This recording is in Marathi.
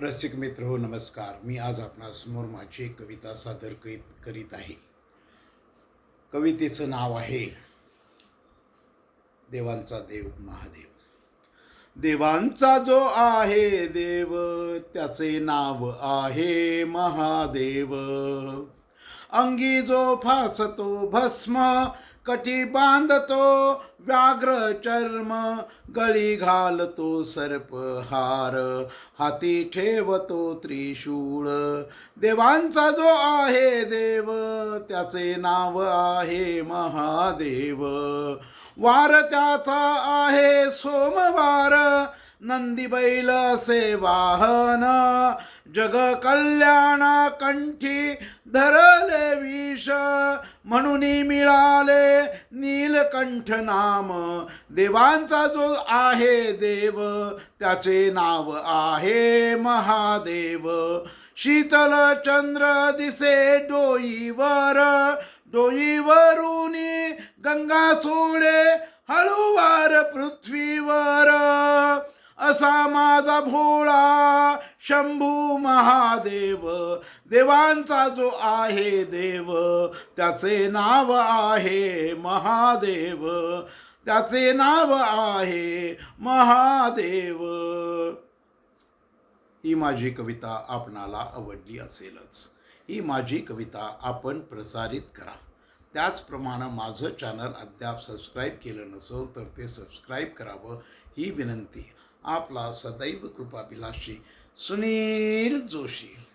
रसिक मित्र हो नमस्कार. मी आज आपणासमोर माझी एक कविता सादर करीत करीत आहे. कवितेचं नाव आहे देवांचा देव महादेव. देवांचा जो आहे देव त्याचे नाव आहे महादेव. अंगी जो फासतो भस्म कटी बांधतो व्याघ्र चर्म गळी घालतो सर्पहार. हाती ठेवतो त्रिशूळ. देवांचा जो आहे देव त्याचे नाव आहे महादेव. वार त्याचा आहे सोमवार नंदी बैल असे वाहन जग कल्याणा कंठी धरले विष म्हणून मिळाले नीलकंठ नाम. देवांचा जो आहे देव त्याचे नाव आहे महादेव. शीतल चंद्र दिसे डोईवर डोईवरुनी गंगा सोडे हळूवार पृथ्वीवर. असा माझा भोळा शंभू महादेव. देवांचा जो आहे देव त्याचे नाव आहे महादेव. त्याचे नाव आहे महादेव. ही माझी कविता आपणाला आवडली असेलच. ही माझी कविता आपण प्रसारित करा. त्याचप्रमाणे माझं चॅनल अद्याप सबस्क्राईब केलं नसेल तर ते सबस्क्राईब करावं ही विनंती. आपला सदैव कृपाभिलाषी सुनील जोशी.